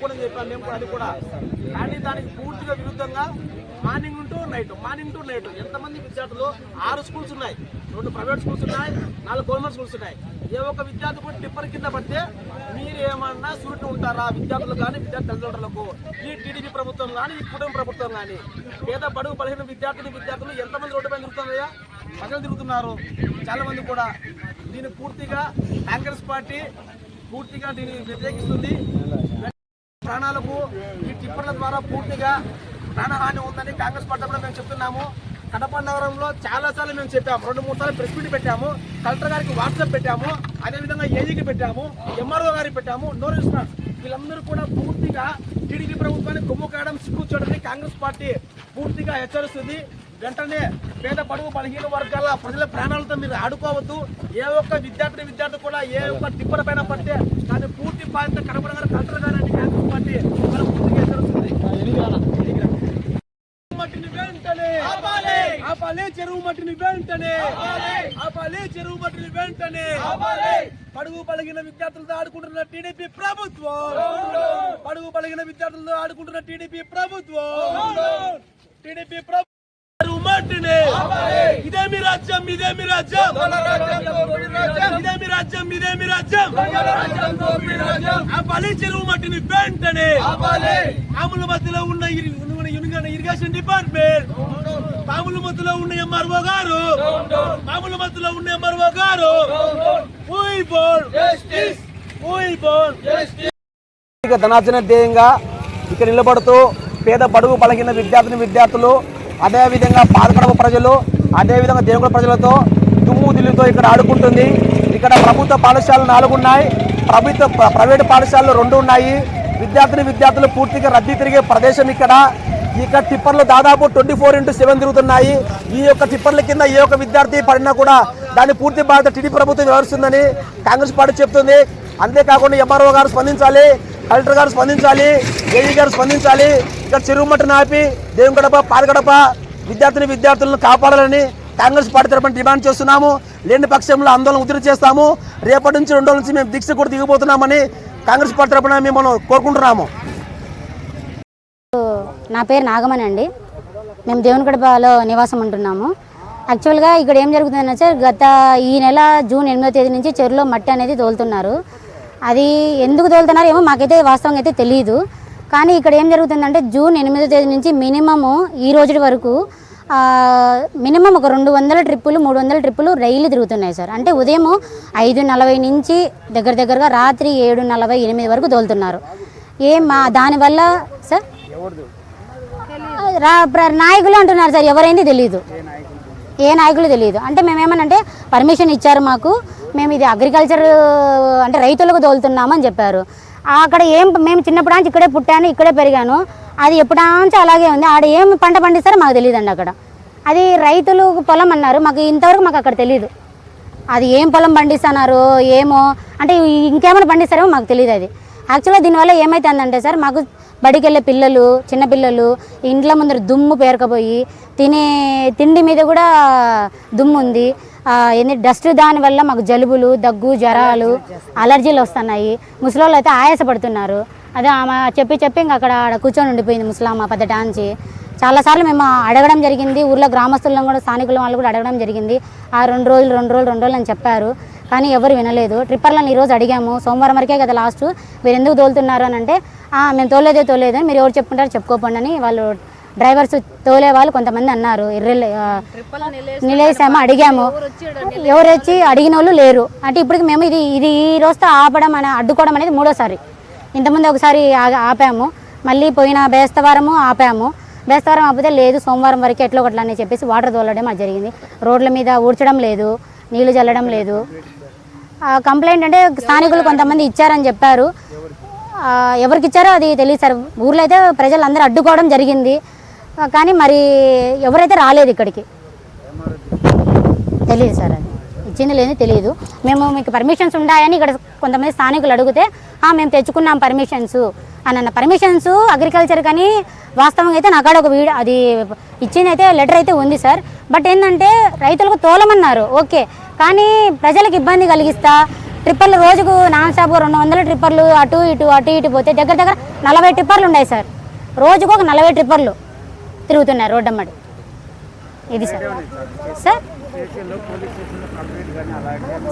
తప్పకుండా చెప్పాం మేము కూడా అది కూడా. కానీ దానికి పూర్తిగా విరుద్ధంగా morning to night morning to night ఎంతమంది విద్యార్థులు ఆరు స్కూల్స్ ఉన్నాయి. రెండు ప్రైవేట్ స్కూల్స్ ఉన్నాయి నాలుగు గవర్నమెంట్ స్కూల్స్ ఉన్నాయి. ఏ ఒక్క విద్యార్థి కూడా టిప్పర్ కింద పడితే మీరు ఏమన్నా సురుటి ఉంటారా? విద్యార్థులు కానీ విద్యార్థి తల్లిదండ్రులకు ఈ టీడీపీ ప్రభుత్వం కానీ ఈ కుటుంబ ప్రభుత్వం కానీ? పేద బడుగు బలహీన విద్యార్థిని విద్యార్థులు ఎంతమంది రోడ్డు పైన తిరుగుతున్నాయా ప్రజలు తిరుగుతున్నారు. చాలా మంది కూడా దీన్ని పూర్తిగా కాంగ్రెస్ పార్టీ పూర్తిగా దీన్ని వ్యతిరేకిస్తుంది. ప్రాణాలకు ఈ టిప్పర్ల ద్వారా పూర్తిగా ప్రాణహాని ఉందని కాంగ్రెస్ పార్టీ కూడా మేము చెప్తున్నాము. కడప నగరంలో చాలాసార్లు మేము చెప్పాము. రెండు మూడు సార్లు ప్రెస్ మీట్ పెట్టాము. కలెక్టర్ గారికి వాట్సాప్ పెట్టాము. అదేవిధంగా ఏజీకి పెట్టాము. ఎంఆర్ఓ గారికి పెట్టాము. No response. వీళ్ళందరూ కూడా పూర్తిగా టీడీపీ ప్రభుత్వాన్ని కొమ్ము కాయడం సిగ్గు చూడని కాంగ్రెస్ పార్టీ పూర్తిగా హెచ్చరిస్తుంది. వెంటనే పేద పడుగు బలహీన వర్గాల ప్రజల ప్రాణాలతో మీరు ఆడుకోవద్దు. ఏ ఒక్క విద్యార్థి విద్యార్థి కూడా ఏ ఒక్క టిప్పర్ పైన పడితే దాని పూర్తి బాధ్యత కడప నగర కలెక్టర్ గారండి కాంగ్రెస్ పార్టీ మనం పూర్తిగా హెచ్చరిస్తుంది మట్టిని వెంటనే ఆపాలి. చెరువు మట్టిని వెంటనే ఆపాలి. చెరువు మట్టిని వెంటనే పడుగు పలిగిన విద్యార్థులతో ఆడుకుంటున్న టీడీపీ ప్రభుత్వం. పడుగు పలిగిన విద్యార్థులతో ఆడుకుంటున్న టీడీపీ ప్రభుత్వం. టీడీపీ ప్రభుత్వం మట్టిని ఇదే మీ రాజ్యం ఇదే మీ రాజ్యం. ఇదే మీ రాజ్యం ఇదే మీ రాజ్యం. ఆపాలి చెరువు మట్టిని వెంటనే పాముల మధ్యలో ఉన్న ఇరిగేషన్ డిపార్ట్మెంట్ పాముల మధ్యలో ఉన్న ఎంఆర్ఓ గారు పాముల మధ్యలో ఉన్న ఎంఆర్ఓ గారు ధనార్జన ధ్యేయంగా ఇక్కడ నిలబడుతూ పేద బడుగు పలిగిన విద్యార్థిని విద్యార్థులు అదేవిధంగా పాదకడప ప్రజలు అదేవిధంగా దేవుడు ప్రజలతో దుమ్ము దిల్లుతో ఇక్కడ ఆడుకుంటుంది. ఇక్కడ ప్రభుత్వ పాఠశాలలు నాలుగు ఉన్నాయి ప్రభుత్వ ప్ర- ప్రైవేటు పాఠశాలలు రెండు ఉన్నాయి విద్యార్థిని విద్యార్థులు పూర్తిగా రద్దీ తిరిగే ప్రదేశం ఇక్కడ. ఇక్కడ టిప్పర్లు దాదాపు ట్వంటీ ఫోర్ ఇంటూ సెవెన్ తిరుగుతున్నాయి. ఈ యొక్క టిప్పర్ల కింద ఏ ఒక్క విద్యార్థి పడినా కూడా దాని పూర్తి బాధ్యత టీడీ ప్రభుత్వం వ్యవహరిస్తుందని కాంగ్రెస్ పార్టీ చెప్తుంది. అంతేకాకుండా ఎంఆర్ఓ గారు స్పందించాలి కలెక్టర్ గారు స్పందించాలి ఏఈ గారు స్పందించాలి. ఇక్కడ చెరువు మట్టును ఆపి దేవుని గడప పాలగడప విద్యార్థిని విద్యార్థులను కాపాడాలని కాంగ్రెస్ పార్టీ తరపున డిమాండ్ చేస్తున్నాము. లేని పక్షంలో ఆందోళన ఉధృతి చేస్తాము. రేపటి నుంచి రెండు రోజుల నుంచి మేము దీక్ష కూడా దిగిపోతున్నామని కాంగ్రెస్ పార్టీ తరపున మేము కోరుకుంటున్నాము. నా పేరు నాగమణి అండి. మేము దేవునిగడపలో నివాసం ఉంటున్నాము. యాక్చువల్గా ఇక్కడ ఏం జరుగుతుందని సార్ గత ఈ నెల జూన్ ఎనిమిదో తేదీ నుంచి చెరువులో మట్టి అనేది తోలుతున్నారు. అది ఎందుకు తోలుతున్నారు ఏమో మాకైతే వాస్తవంగా అయితే తెలియదు కానీ ఇక్కడ ఏం జరుగుతుందంటే జూన్ ఎనిమిదో తేదీ నుంచి మినిమము ఈ రోజు వరకు మినిమం ఒక రెండు వందల ట్రిప్పులు మూడు వందల ట్రిప్పులు రైలు తిరుగుతున్నాయి సార్. అంటే ఉదయం ఐదు నలభై నుంచి దగ్గర దగ్గరగా రాత్రి ఏడు నలభై ఎనిమిది వరకు తోలుతున్నారు. ఏం మా దానివల్ల సార్? రా- ప్ర- నాయకులు అంటున్నారు సార్ ఎవరైంది తెలియదు ఏ నాయకులు తెలియదు అంటే మేమేమనంటే పర్మిషన్ ఇచ్చారు మాకు మేము ఇది అగ్రికల్చర్ అంటే రైతులకు తోలుతున్నామని చెప్పారు. అక్కడ ఏం మేము చిన్నప్పుడు నుంచి ఇక్కడే పుట్టాను ఇక్కడే పెరిగాను. అది ఎప్పుడాంచి అలాగే ఉంది. ఆడ ఏం పంట పండిస్తారో మాకు తెలియదండి అక్కడ. అది రైతులు పొలం అన్నారు. మాకు ఇంతవరకు మాకు అక్కడ తెలియదు అది ఏం పొలం పండిస్తున్నారు ఏమో అంటే ఇంకేమైనా పండిస్తారేమో మాకు తెలియదు అది. యాక్చువల్గా దీనివల్ల ఏమైతుందంటే సార్ మాకు బడికెళ్ళే పిల్లలు చిన్నపిల్లలు ఇంట్లో ముందర దుమ్ము పేరకపోయి తినే తిండి మీద కూడా దుమ్ము ఉంది. ఏంది డస్ట్ దానివల్ల మాకు జలుబులు దగ్గు జ్వరాలు అలర్జీలు వస్తున్నాయి. ముసలోళ్ళు అయితే ఆయాసపడుతున్నారు. అదే ఆమె చెప్పి చెప్పి ఇంకా అక్కడ ఆడ కూర్చొని ఉండిపోయింది ముసలామ పెద్ద డాన్సి. చాలాసార్లు మేము అడగడం జరిగింది. ఊర్లో గ్రామస్తులను కూడా స్థానికుల వాళ్ళు కూడా అడగడం జరిగింది. ఆ రెండు రోజులు రెండు రోజులు రెండు రోజులు అని చెప్పారు. కానీ ఎవరు వినలేదు. ట్రిప్పర్లను ఈరోజు అడిగాము. సోమవారం వరకే కదా లాస్ట్. మీరు ఎందుకు తోలుతున్నారు అని అంటే "ఆ, మేము తోలేదే తోలేదు. అని మీరు ఎవరు చెప్పుకుంటారో చెప్పుకోకండి అని వాళ్ళు డ్రైవర్స్ తోలే వాళ్ళు కొంతమంది అన్నారు. ఇర్రెల్ నిలేసాము? అడిగాము. ఎవరు వచ్చి అడిగిన వాళ్ళు లేరు. అంటే ఇప్పటికి మేము ఇది ఇది ఈ రోజుతో ఆపడం అని అడ్డుకోవడం అనేది మూడోసారి. ఇంతకుముందు ఒకసారి ఆ- ఆపాము. మళ్ళీ పోయిన బేస్తవారము ఆపాము. బేస్తవారం ఆపితే లేదు సోమవారం వరకు ఎట్లా ఒకట్లా అని చెప్పేసి వాటర్ తోలడం అది జరిగింది. రోడ్ల మీద ఊడ్చడం లేదు నీళ్ళు చల్లడం లేదు. కంప్లైంట్ అంటే స్థానికులు కొంతమంది ఇచ్చారని చెప్పారు. ఎవరికి ఇచ్చారో అది తెలియదు సార్. ఊర్లో అయితే ప్రజలందరూ అడ్డుకోవడం జరిగింది. కానీ మరి ఎవరైతే రాలేదు ఇక్కడికి? తెలియదు సార్ అది. ఇచ్చింది లేని తెలియదు. మేము మీకు పర్మిషన్స్ ఉన్నాయని ఇక్కడ కొంతమంది స్థానికులు అడిగితే మేము తెచ్చుకున్నాం పర్మిషన్స్ అని అన్న పర్మిషన్స్ అగ్రికల్చర్ కానీ వాస్తవంగా అయితే నాకాడ ఒక వీడియో అది ఇచ్చింది అయితే లెటర్ అయితే ఉంది సార్ బట్ ఏంటంటే రైతులకు తోలమన్నారు ఓకే కానీ ప్రజలకు ఇబ్బంది కలిగిస్తా ట్రిప్పర్లు రోజుకు నాన్ స్టాప్ రెండు వందల ట్రిప్పర్లు అటు ఇటు అటు ఇటు పోతే దగ్గర దగ్గర నలభై ట్రిప్పర్లు ఉన్నాయి సార్ రోజుకు ఒక నలభై ట్రిప్పర్లు తిరుగుతున్నాయి రోడ్డు అమ్మడి. ఇది సార్ సార్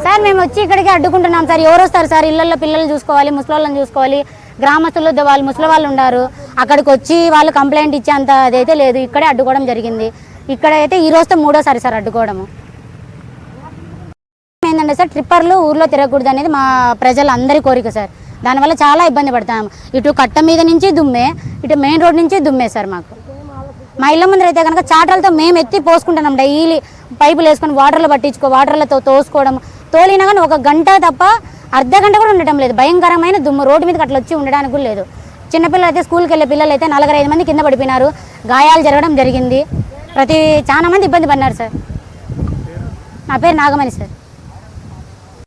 సార్ మేము వచ్చి ఇక్కడికి అడ్డుకుంటున్నాం సార్. ఎవరు వస్తారు సార్? ఇళ్ళలో పిల్లలు చూసుకోవాలి ముసలి చూసుకోవాలి. గ్రామస్తులు వాళ్ళు ముసలి వాళ్ళు ఉన్నారు అక్కడికి వచ్చి వాళ్ళు కంప్లైంట్ ఇచ్చేంత అదైతే లేదు. ఇక్కడే అడ్డుకోవడం జరిగింది. ఇక్కడ అయితే ఈ రోజుతో మూడోసారి సార్ అడ్డుకోవడము. ఏంటంటే సార్ ట్రిప్పర్లు ఊర్లో తిరగకూడదు అనేది మా ప్రజలందరి కోరిక సార్. దానివల్ల చాలా ఇబ్బంది పడతాం. ఇటు కట్ట మీద నుంచి దుమ్మే ఇటు మెయిన్ రోడ్ నుంచి దుమ్మే సార్ మాకు. మా ఇళ్ళ ముందర అయితే కనుక చాటలతో మేము ఎత్తి పోసుకుంటున్నాం డైలీ. పైపులు వేసుకొని వాటర్లో పట్టించుకో వాటర్లతో తోసుకోవడం. తోలినా కానీ ఒక గంట తప్ప అర్ధ గంట కూడా ఉండటం లేదు. భయంకరమైన దుమ్ము. రోడ్డు మీదకి అట్లా వచ్చి ఉండడానికి కూడా లేదు. చిన్నపిల్లలు అయితే స్కూల్కి వెళ్ళే పిల్లలు అయితే నలభై ఐదు మంది కింద పడిపోయినారు. గాయాలు జరగడం జరిగింది. ప్రతి చాలా మంది ఇబ్బంది పడినారు సార్. నా పేరు నాగమణి సార్.